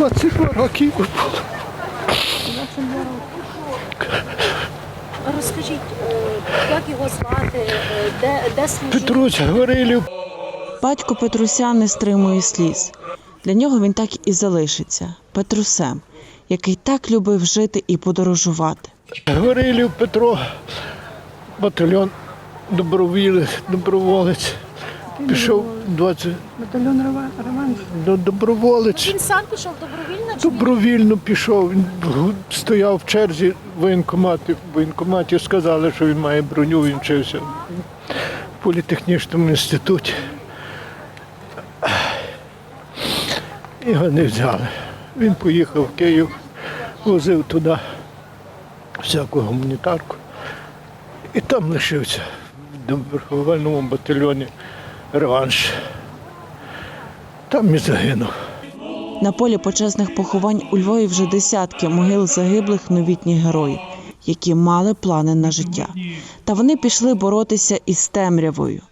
22 роки. Розкажіть, як його звати, де, де служив? Петрусь Гаврилів. Батько Петруся не стримує сліз. Для нього він так і залишиться Петрусем, який так любив жити і подорожувати. Гаврилів Петро, батальйон добровілець, доброволець. Пішов 20 Батальйон Роман. до доброволець. Він сам пішов добровільно чи ні? Добровільно пішов, він стояв в черзі в воєнкоматі. В воєнкоматі сказали, що він має броню, він вчився в політехнічному інституті. Його не взяли. Він поїхав в Київ, возив туди всяку гуманітарку. І там лишився в добровольному батальйоні реванш. Там і загинув. На полі почесних поховань у Львові вже десятки могил загиблих новітніх героїв, які мали плани на життя. Та вони пішли боротися із темрявою.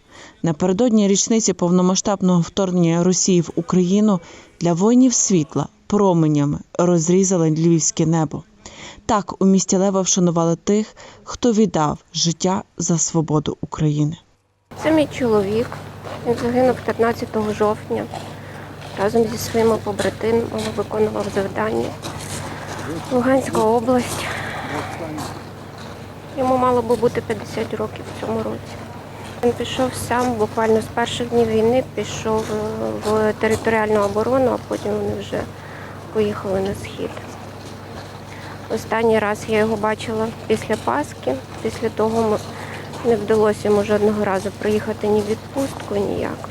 Напередодні річниці повномасштабного вторгнення Росії в Україну для воїнів світла променями розрізали львівське небо. Так у місті Лева вшанували тих, хто віддав життя за свободу України. Це мій чоловік. Він загинув 15 жовтня. Разом зі своїми побратимами виконував завдання. Луганська область. Йому мало би бути 50 років в цьому році. Він пішов сам буквально з перших днів війни, пішов е, в територіальну оборону, а потім вони вже поїхали на схід. Останній раз я його бачила після Пасхи. Після того ми- не вдалося йому жодного разу приїхати ні в відпустку, ніяк.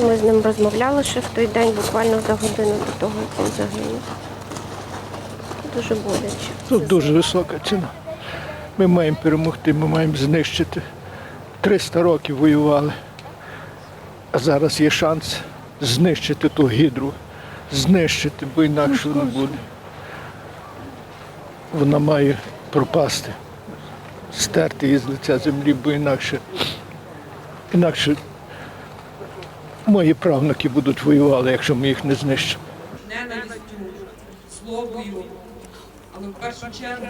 І Ми з ним розмовляли ще в той день, буквально за годину до того, як він загинув. Дуже боляче. Тут дуже висока ціна. Ми маємо перемогти, ми маємо знищити. 300 років воювали. А зараз є шанс знищити ту гідру, знищити, бо інакше не буде. Вона має пропасти, стерти із лиця землі, бо інакше, інакше мої правнуки будуть воювати, якщо ми їх не знищимо. ненавистю, злобою, але в першу чергу